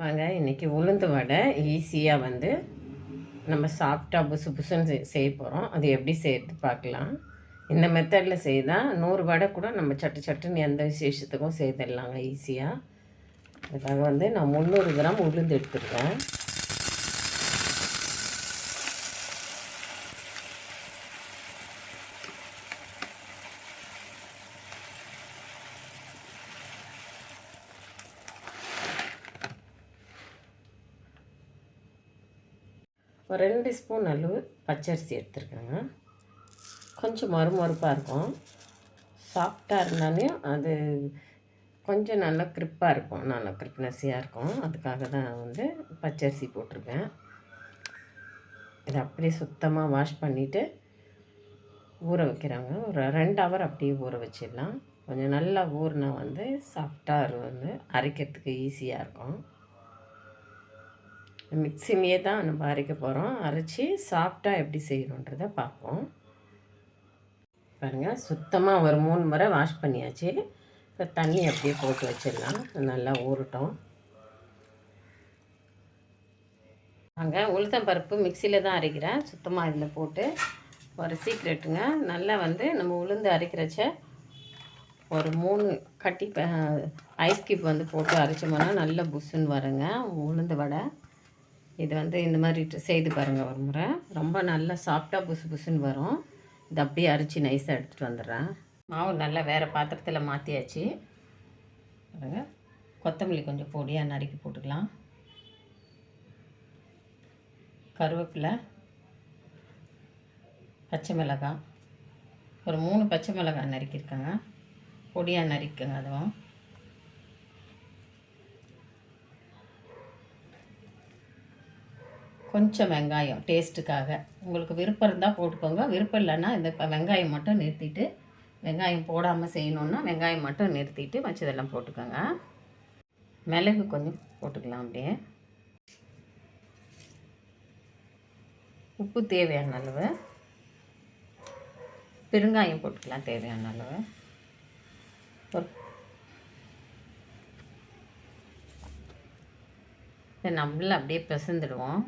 வாங்க இன்றைக்கி உளுந்து வடை ஈஸியாக வந்து நம்ம சாஃப்டாக புசு புசுன்னு செய்ய போகிறோம் அது எப்படி செய்யறது பார்க்கலாம். இந்த மெத்தடில் செய்தால் நூறு வடை கூட நம்ம சட்டு சட்டுன்னு எந்த விசேஷத்துக்கும் செய்திடலாங்க ஈஸியாக அதுக்காக வந்து நான் முந்நூறு கிராம் உளுந்து எடுத்துருக்கேன். ஒரு ரெண்டு ஸ்பூன் அளவு பச்சரிசி எடுத்துருக்கேங்க. கொஞ்சம் மறுமறுப்பாக இருக்கும். சாஃப்டாக இருந்தாலும் அது கொஞ்சம் நல்லா கிரிப்பாக இருக்கும். நல்லா கிரிப்னஸியாக இருக்கும். அதுக்காக தான் வந்து பச்சரிசி போட்டிருக்கேன். இதை அப்படியே சுத்தமாக வாஷ் பண்ணிவிட்டு ஊற வைக்கிறாங்க. ஒரு ரெண்டு ஹவர் அப்படியே ஊற வச்சிடலாம். கொஞ்சம் நல்லா ஊறினா வந்து சாஃப்டாக வந்து அரைக்கிறதுக்கு ஈஸியாக இருக்கும். மிக்சிலேயே தான் நம்ம அரைக்க போகிறோம் அரைச்சி சாஃப்டாக எப்படி செய்யணுன்றதை பார்ப்போம். பாருங்கள் சுத்தமாக ஒரு மூணு முறை வாஷ் பண்ணியாச்சு. இப்போ தண்ணி அப்படியே போட்டு வச்சிடலாம். நல்லா ஊறட்டும். அங்கே உளுத்தம் பருப்பு மிக்சியில் தான் அரைக்கிறேன். சுத்தமாக இதில் போட்டு ஒரு சீக்ரெட்டுங்க. நல்லா வந்து நம்ம உளுந்து அரைக்கிறச்ச ஒரு மூணு கட்டி ஐஸ் கியூப் வந்து போட்டு அரைச்சோம்னா நல்ல புஷ்ஷுன்னு வருங்க உளுந்து வடை. இது வந்து இந்த மாதிரி செய்து பாருங்கள் ஒரு முறை. ரொம்ப நல்லா சாஃப்டாக புசு புசுன்னு வரும். இது அப்படியே அரைச்சி நைஸாக எடுத்துகிட்டு வந்துடுறேன். மாவு நல்லா வேறு பாத்திரத்தில் மாற்றியாச்சு கொத்தமல்லி கொஞ்சம் பொடியாக நறுக்கி போட்டுக்கலாம். கருவேப்பிலை பச்சை மிளகாய். ஒரு மூணு பச்சை மிளகாய் நறுக்கியிருக்கேங்க. பொடியாக நறுக்குங்க அதுவும். கொஞ்சம் வெங்காயம் டேஸ்ட்டுக்காக உங்களுக்கு விருப்பம் இருந்தால் போட்டுக்கோங்க. விருப்பம் இல்லைன்னா இந்த வெங்காயம் மட்டும் நிறுத்திட்டு வெங்காயம் போடாமல் செய்யணுன்னா வெங்காயம் மட்டும் நிறுத்திட்டு மச்சதெல்லாம் போட்டுக்கோங்க. மிளகு கொஞ்சம் போட்டுக்கலாம் அப்படியே. உப்பு தேவையான அளவு. பெருங்காயம் போட்டுக்கலாம் தேவையான அளவு. இதை நம்மள அப்படியே பிசைந்துடுவோம்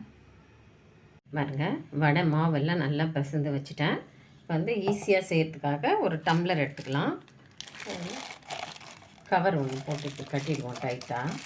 பாருங்க வடை மாவெல்லாம் நல்லா பசுந்து வச்சுட்டேன். இப்போ வந்து ஈஸியாக செய்கிறதுக்காக ஒரு டம்ளர் எடுத்துக்கலாம். கவர் ஒன்று போட்டுட்டு கட்டிடுவோம் டைட்டாக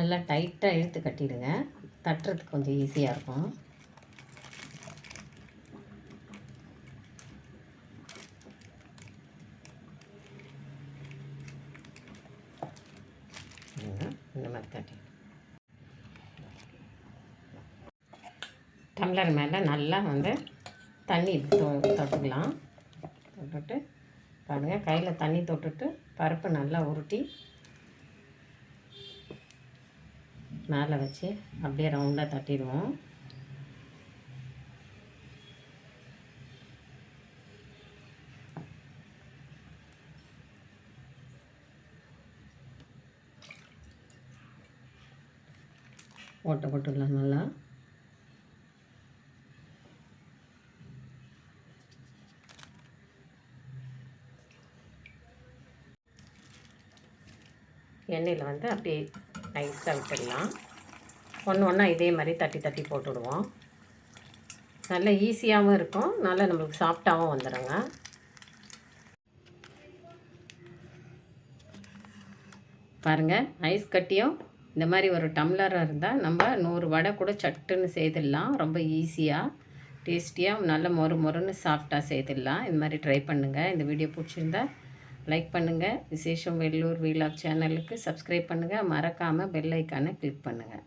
நல்லா டைட்டாக இழுத்து கட்டிடுங்க. தட்டுறதுக்கு கொஞ்சம் ஈஸியாக இருக்கும். இந்த மாதிரி தட்டி. டம்ளர் மேலே நல்லா வந்து தண்ணி தொட்டுக்கலாம். தொட்டுட்டு பாருங்கள் கையில் தண்ணி தொட்டுட்டு பருப்பு நல்லா உருட்டி மேலே வச்சு அப்படியே ரவுண்டாக தட்டிடுவோம். ஓட்டை போட்டுடலாம் நல்லா. எண்ணெயில் வந்து அப்படியே நைஸாக விட்டுடலாம். ஒன்று ஒன்றா இதே மாதிரி தட்டி தட்டி போட்டுடுவோம். நல்ல ஈஸியாகவும் இருக்கும். நல்லா நம்மளுக்கு சாஃப்டாகவும் வந்துடுங்க. பாருங்கள் ஐஸ் கட்டியும் இந்த மாதிரி ஒரு டம்ளராக இருந்தால் நம்ம நூறு வடை கூட சட்டுன்னு செய்திடலாம். ரொம்ப ஈஸியாக டேஸ்டியாக நல்ல மொறு மொறுன்னு சாஃப்டாக செய்திடலாம். இது மாதிரி ட்ரை பண்ணுங்கள் இந்த வீடியோ பிடிச்சிருந்தா லைக் பண்ணுங்கள் விசேஷம் வெள்ளூர் வீலாக் சேனலுக்கு சப்ஸ்கிரைப் பண்ணுங்கள் மறக்காமல் பெல் ஐக்கானை கிளிக் பண்ணுங்கள்